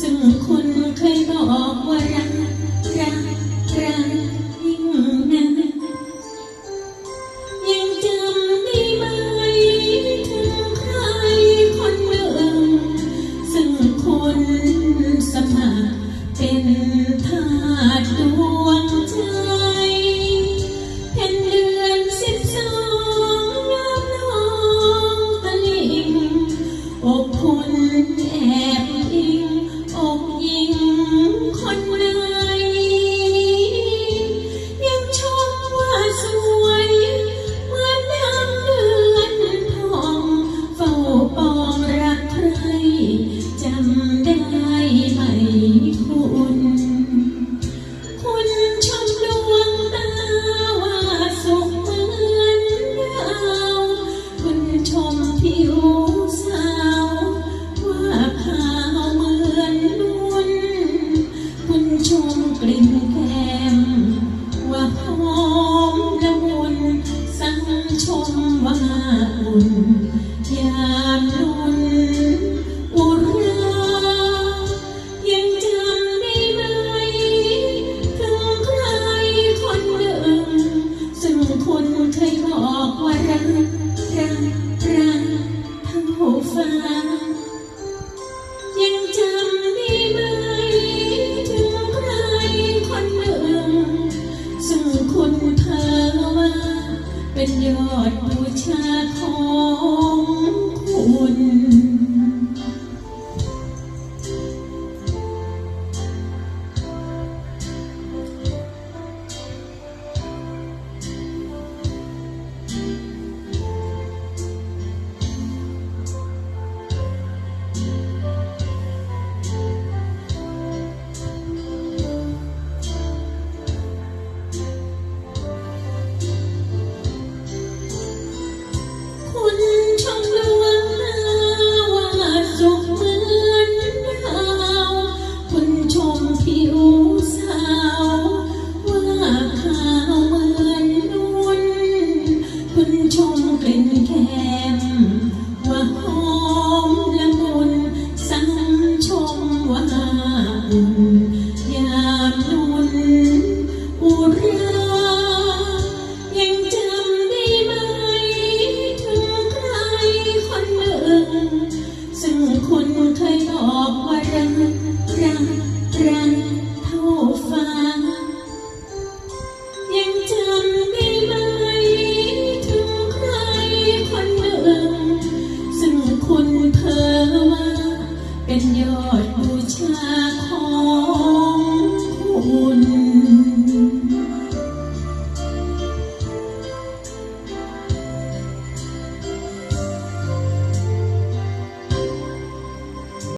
ซึ่งคนเคยบอกว่ารักรักรักยิ่นยังจำได้ไหมถึงใครคนเดิม ซึ่งคนสมัครเป็นทาสด ยามทุนอุรายังจำได้ไหมถึงใครคนหนึ่ง ซึ่งคุณเคยบอกรักรักรัทั้งหูฟังยังจำได้ไหมถึงใครคนหนึ่ง ซึ่งคุณเธอว่าเป็นยอด ยบ